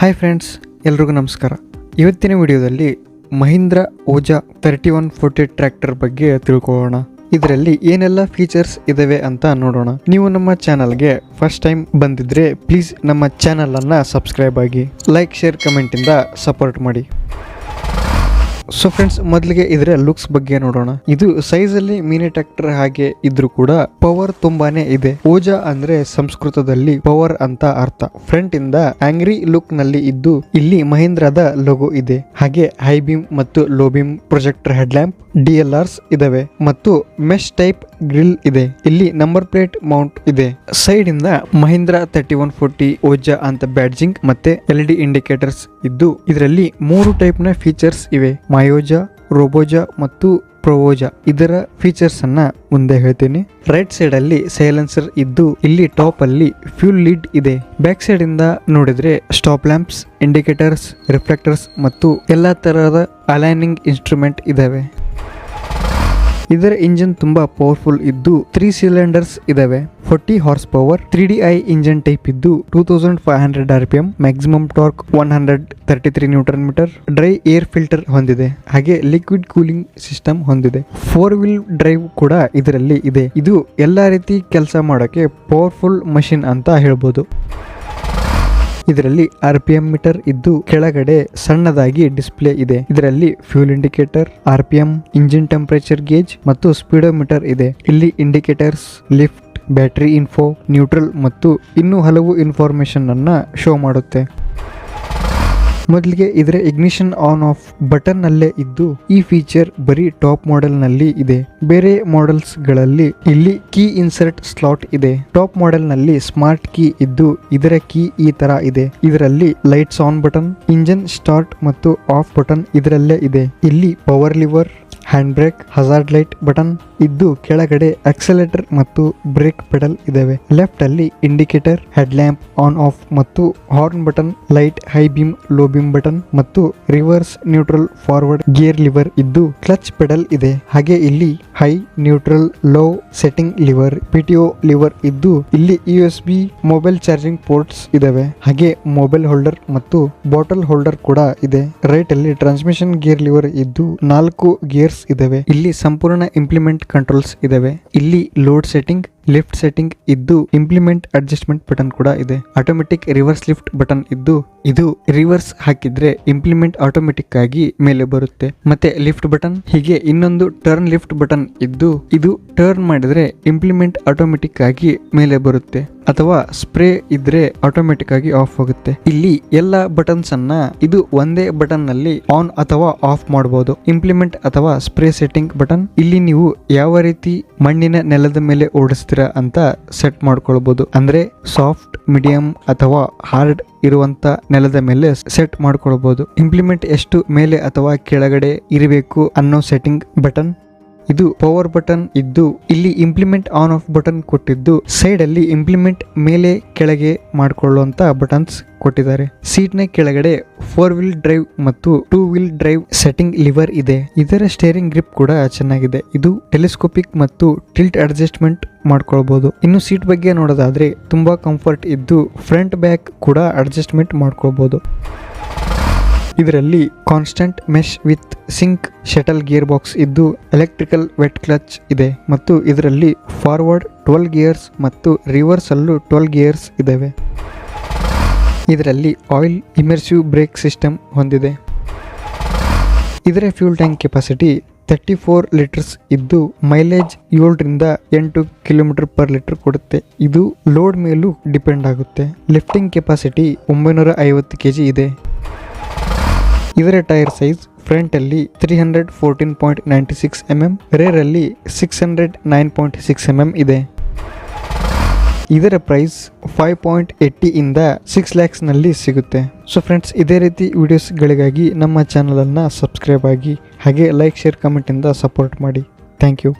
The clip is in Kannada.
ಹಾಯ್ ಫ್ರೆಂಡ್ಸ್ ಎಲ್ರಿಗೂ ನಮಸ್ಕಾರ. ಇವತ್ತಿನ ವಿಡಿಯೋದಲ್ಲಿ Mahindra Oja thirty one forty tractor ಬಗ್ಗೆ ತಿಳ್ಕೊಳ್ಳೋಣ. ಇದರಲ್ಲಿ ಏನೆಲ್ಲ ಫೀಚರ್ಸ್ ಇದಾವೆ ಅಂತ ನೋಡೋಣ. ನೀವು ನಮ್ಮ ಚಾನಲ್ಗೆ ಫಸ್ಟ್ ಟೈಮ್ ಬಂದಿದ್ರೆ ಪ್ಲೀಸ್ ನಮ್ಮ ಚಾನಲ್ ಅನ್ನ ಸಬ್ಸ್ಕ್ರೈಬ್ ಆಗಿ. ಲೈಕ್ ಶೇರ್ ಕಮೆಂಟಿಂದ ಸಪೋರ್ಟ್ ಮಾಡಿ. ಸೊ ಫ್ರೆಂಡ್ಸ್ ಮೊದಲಿಗೆ ಇದ್ರೆ ಲುಕ್ಸ್ ಬಗ್ಗೆ ನೋಡೋಣ. ಇದು ಸೈಜ್ ಅಲ್ಲಿ ಮಿನಿ ಟ್ರಾಕ್ಟರ್ ಹಾಗೆ ಇದ್ರೂ ಕೂಡ ಪವರ್ ತುಂಬಾನೇ ಇದೆ. ಓಜಾ ಅಂದ್ರೆ ಸಂಸ್ಕೃತದಲ್ಲಿ ಪವರ್ ಅಂತ ಅರ್ಥ. ಫ್ರಂಟ್ ಇಂದ ಆಂಗ್ರಿ ಲುಕ್ನಲ್ಲಿ ಇದ್ದು ಇಲ್ಲಿ ಮಹೇಂದ್ರದ ಲೋಗೋ ಇದೆ. ಹಾಗೆ ಹೈ ಬೀಮ್ ಮತ್ತು low beam projector head lamp D ಇದಾವೆ. ಮತ್ತು ಮೆಶ್ ಟೈಪ್ ಗ್ರಿಲ್ ಇದೆ. ಇಲ್ಲಿ ನಂಬರ್ ಪ್ಲೇಟ್ ಮೌಂಟ್ ಇದೆ. ಸೈಡ್ ಇಂದ Mahindra thirty one forty, Oja ಅಂತ ಬ್ಯಾಡ್ಜಿಂಗ್ ಮತ್ತೆ ಎಲ್ ಡಿ ಇಂಡಿಕೇಟರ್ಸ್ ಇದ್ದು, ಇದರಲ್ಲಿ ಮೂರು ಟೈಪ್ನ ಫೀಚರ್ಸ್ ಇವೆ. ಮಯೋಜಾ, ರೋಬೋಜಾ ಮತ್ತು ಪ್ರೊವೋಜಾ. ಇದರ ಫೀಚರ್ಸ್ ಅನ್ನ ಮುಂದೆ ಹೇಳ್ತೀನಿ. ರೈಟ್ ಸೈಡ್ ಅಲ್ಲಿ ಸೈಲೆನ್ಸರ್ ಇದ್ದು, ಇಲ್ಲಿ ಟಾಪ್ ಅಲ್ಲಿ ಫ್ಯೂಲ್ ಲೀಡ್ ಇದೆ. ಬ್ಯಾಕ್ ಸೈಡ್ ಇಂದ ನೋಡಿದ್ರೆ ಸ್ಟಾಪ್ ಲ್ಯಾಂಪ್ಸ್, ಇಂಡಿಕೇಟರ್ಸ್, ರಿಫ್ಲೆಕ್ಟರ್ಸ್ ಮತ್ತು ಎಲ್ಲಾ ತರಹದ ಅಲೈನಿಂಗ್ ಇನ್ಸ್ಟ್ರೂಮೆಂಟ್ ಇದಾವೆ. ಇದರ ಇಂಜಿನ್ ತುಂಬಾ ಪವರ್ಫುಲ್ ಇದ್ದು ತ್ರೀ ಸಿಲಿಂಡರ್ಸ್ ಇದಾವೆ. Forty horse power three D I engine type ಇದ್ದು two thousand five hundred R P M maximum torque one hundred thirty three newton metre dry air filter ಹೊಂದಿದೆ. ಹಾಗೆ ಲಿಕ್ವಿಡ್ ಕೂಲಿಂಗ್ ಸಿಸ್ಟಮ್ ಹೊಂದಿದೆ. ಫೋರ್ ವೀಲ್ ಡ್ರೈವ್ ಕೂಡ ಇದರಲ್ಲಿ ಇದೆ. ಇದು ಎಲ್ಲಾ ರೀತಿ ಕೆಲಸ ಮಾಡೋಕೆ ಪವರ್ಫುಲ್ ಮಷಿನ್ ಅಂತ ಹೇಳ್ಬೋದು. ಇದರಲ್ಲಿ ಆರ್ ಪಿ ಎಂ ಮೀಟರ್ ಇದ್ದು ಕೆಳಗಡೆ ಸಣ್ಣದಾಗಿ ಡಿಸ್ಪ್ಲೇ ಇದೆ. ಇದರಲ್ಲಿ fuel indicator R P M engine temperature gauge ಮತ್ತು ಸ್ಪೀಡೋಮೀಟರ್ ಇದೆ. ಇಲ್ಲಿ indicators, lift, battery info, neutral ಮತ್ತು ಇನ್ನೂ ಹಲವು ಇನ್ಫಾರ್ಮೇಶನ್ ಅನ್ನ ಶೋ ಮಾಡುತ್ತೆ. ಮೊದಲಿಗೆ ಇದರ ಇಗ್ನಿಷನ್ ಆನ್ ಆಫ್ ಬಟನ್ ನಲ್ಲೇ ಇದ್ದು, ಈ ಫೀಚರ್ ಬರೀ ಟಾಪ್ ಮಾಡೆಲ್ನಲ್ಲಿ ಇದೆ. ಬೇರೆ ಮಾಡೆಲ್ಸ್ಗಳಲ್ಲಿ ಇಲ್ಲಿ ಕೀ ಇನ್ಸರ್ಟ್ ಸ್ಲಾಟ್ ಇದೆ. ಟಾಪ್ ಮಾಡೆಲ್ನಲ್ಲಿ ಸ್ಮಾರ್ಟ್ ಕೀ ಇದ್ದು, ಇದರ ಕೀ ಈ ತರ ಇದೆ. ಇದರಲ್ಲಿ lights on button engine start ಮತ್ತು ಆಫ್ ಬಟನ್ ಇದರಲ್ಲೇ ಇದೆ. ಇಲ್ಲಿ power lever hand brake hazard light button ಇದ್ದು ಕೆಳಗಡೆ ಆಕ್ಸಲೇಟರ್ ಮತ್ತು ಬ್ರೇಕ್ ಪೆಡಲ್ ಇದಾವೆ. ಲೆಫ್ಟ್ ಅಲ್ಲಿ indicator head lamp on off ಮತ್ತು horn button, light high beam, low beam button ಮತ್ತು reverse neutral forward gear lever ಇದ್ದು ಕ್ಲಚ್ ಪೆಡಲ್ ಇದೆ. ಹಾಗೆ ಇಲ್ಲಿ high neutral, low setting lever, PTO lever ಇದ್ದು ಇಲ್ಲಿ U S B mobile charging ports ಇದಾವೆ. ಹಾಗೆ ಮೊಬೈಲ್ ಹೋಲ್ಡರ್ ಮತ್ತು ಬಾಟಲ್ ಹೋಲ್ಡರ್ ಕೂಡ ಇದೆ. ರೈಟ್ ಅಲ್ಲಿ ಟ್ರಾನ್ಸ್ಮಿಷನ್ ಗೇರ್ ಲಿವರ್ ಇದ್ದು ನಾಲ್ಕು ಗೇರ್ಸ್ ಇದಾವೆ. ಇಲ್ಲಿ ಸಂಪೂರ್ಣ ಇಂಪ್ಲಿಮೆಂಟ್ ಕಂಟ್ರೋಲ್ಸ್ ಇದಾವೆ. ಇಲ್ಲಿ ಲೋಡ್ ಸೆಟ್ಟಿಂಗ್ ಲಿಫ್ಟ್ ಸೆಟ್ಟಿಂಗ್ ಇದ್ದು ಇಂಪ್ಲಿಮೆಂಟ್ ಅಡ್ಜಸ್ಟ್ಮೆಂಟ್ ಬಟನ್ ಕೂಡ ಇದೆ. ಆಟೋಮೆಟಿಕ್ ರಿವರ್ಸ್ ಲಿಫ್ಟ್ ಬಟನ್ ಇದ್ದು ಇದು ರಿವರ್ಸ್ ಹಾಕಿದ್ರೆ ಇಂಪ್ಲಿಮೆಂಟ್ ಆಟೋಮೆಟಿಕ್ ಆಗಿ ಮೇಲೆ ಬರುತ್ತೆ. ಮತ್ತೆ ಲಿಫ್ಟ್ ಬಟನ್ ಹೀಗೆ ಇನ್ನೊಂದು ಟರ್ನ್ ಲಿಫ್ಟ್ ಬಟನ್ ಇದ್ದು ಇದು ಟರ್ನ್ ಮಾಡಿದ್ರೆ ಇಂಪ್ಲಿಮೆಂಟ್ ಆಟೋಮೆಟಿಕ್ ಆಗಿ ಮೇಲೆ ಬರುತ್ತೆ. ಅಥವಾ ಸ್ಪ್ರೇ ಇದ್ರೆ ಆಟೋಮೆಟಿಕ್ ಆಗಿ ಆಫ್ ಆಗುತ್ತೆ. ಇಲ್ಲಿ ಎಲ್ಲ ಬಟನ್ಸ್ ಅನ್ನ ಇದು ಒಂದೇ ಬಟನ್ನಲ್ಲಿ ಆನ್ ಅಥವಾ ಆಫ್ ಮಾಡಬಹುದು ಇಂಪ್ಲಿಮೆಂಟ್ ಅಥವಾ ಸ್ಪ್ರೇ ಸೆಟ್ಟಿಂಗ್ ಬಟನ್ ಇಲ್ಲಿ ನೀವು ಯಾವ ರೀತಿ ಮಣ್ಣಿನ ನೆಲದ ಮೇಲೆ ಓಡಿಸ್ತೀರಾ ಅಂತ ಸೆಟ್ ಮಾಡ್ಕೊಳ್ಬಹುದು ಅಂದ್ರೆ ಸಾಫ್ಟ್ ಮೀಡಿಯಂ ಅಥವಾ ಹಾರ್ಡ್ ಇರುವಂತ ನೆಲದ ಮೇಲೆ ಸೆಟ್ ಮಾಡ್ಕೊಳ್ಬಹುದು ಇಂಪ್ಲಿಮೆಂಟ್ ಎಷ್ಟು ಮೇಲೆ ಅಥವಾ ಕೆಳಗಡೆ ಇರಬೇಕು ಅನ್ನೋ ಸೆಟ್ಟಿಂಗ್ ಬಟನ್ ಇದು ಪವರ್ ಬಟನ್ ಇದ್ದು, ಇಲ್ಲಿ ಇಂಪ್ಲಿಮೆಂಟ್ ಆನ್ ಆಫ್ ಬಟನ್ ಕೊಟ್ಟಿದ್ದು ಸೈಡ್ ಅಲ್ಲಿ ಇಂಪ್ಲಿಮೆಂಟ್ ಮೇಲೆ ಕೆಳಗೆ ಮಾಡಿಕೊಳ್ಳುವಂತ ಬಟನ್ಸ್ ಕೊಟ್ಟಿದ್ದಾರೆ. ಸೀಟ್ನ ಕೆಳಗಡೆ ಫೋರ್ ವೀಲ್ ಡ್ರೈವ್ ಮತ್ತು two wheel drive setting lever ಇದೆ. ಇದರ ಸ್ಟೇರಿಂಗ್ ಗ್ರಿಪ್ ಕೂಡ ಚೆನ್ನಾಗಿದೆ. ಇದು ಟೆಲಿಸ್ಕೋಪಿಕ್ ಮತ್ತು ಟಿಲ್ಟ್ ಅಡ್ಜಸ್ಟ್ಮೆಂಟ್ ಮಾಡ್ಕೊಳ್ಬಹುದು ಇನ್ನು ಸೀಟ್ ಬಗ್ಗೆ ನೋಡೋದಾದ್ರೆ ತುಂಬಾ ಕಂಫರ್ಟ್ ಇದ್ದು ಫ್ರಂಟ್ ಬ್ಯಾಕ್ ಕೂಡ ಅಡ್ಜಸ್ಟ್ಮೆಂಟ್ ಮಾಡ್ಕೊಳ್ಬಹುದು ಇದರಲ್ಲಿ constant mesh with sync shuttle gear box ಇದ್ದು ಎಲೆಕ್ಟ್ರಿಕಲ್ ವೆಟ್ ಕ್ಲಚ್ ಇದೆ ಮತ್ತು ಇದರಲ್ಲಿ ಫಾರ್ವರ್ಡ್ ಟ್ವೆಲ್ ಗಿಯರ್ಸ್ ಮತ್ತು ರಿವರ್ಸ್ ಅಲ್ಲೂ ಟ್ವೆಲ್ ಗಿಯರ್ಸ್ ಇದಾವೆ. ಇದರಲ್ಲಿ ಆಯಿಲ್ ಇಮರ್ಸಿವ್ ಬ್ರೇಕ್ ಸಿಸ್ಟಮ್ ಹೊಂದಿದೆ. ಇದರ fuel tank capacity thirty four litres ಇದ್ದು ಮೈಲೇಜ್ ಏಳರಿಂದ ಎಂಟು ಕಿಲೋಮೀಟರ್ ಪರ್ ಲೀಟರ್ ಕೊಡುತ್ತೆ. ಇದು ಲೋಡ್ ಮೇಲೂ ಡಿಪೆಂಡ್ ಆಗುತ್ತೆ. ಲಿಫ್ಟಿಂಗ್ ಕೆಪಾಸಿಟಿ ಒಂಬೈನೂರ ಐವತ್ತು ಕೆ ಜಿ ಇದೆ. ಇದರ ಟೈರ್ ಸೈಜ್ ಫ್ರಂಟ್ ಅಲ್ಲಿ three hundred fourteen point ninety six M M rear ಅಲ್ಲಿ six hundred nine point six M M ಇದೆ. ಇದರ ಪ್ರೈಸ್ ಫೈವ್ ಪಾಯಿಂಟ್ ಏಯ್ಟಿ ಇಂದ ಸಿಕ್ಸ್ ಲ್ಯಾಕ್ಸ್ನಲ್ಲಿ ಸಿಗುತ್ತೆ. ಸೊ ಫ್ರೆಂಡ್ಸ್ ಇದೇ ರೀತಿ ವಿಡಿಯೋಸ್ಗಳಿಗಾಗಿ ನಮ್ಮ ಚಾನಲನ್ನು ಸಬ್ಸ್ಕ್ರೈಬ್ ಆಗಿ, ಹಾಗೆ ಲೈಕ್ ಶೇರ್ ಕಮೆಂಟ್ ಇಂದ ಸಪೋರ್ಟ್ ಮಾಡಿ. Thank you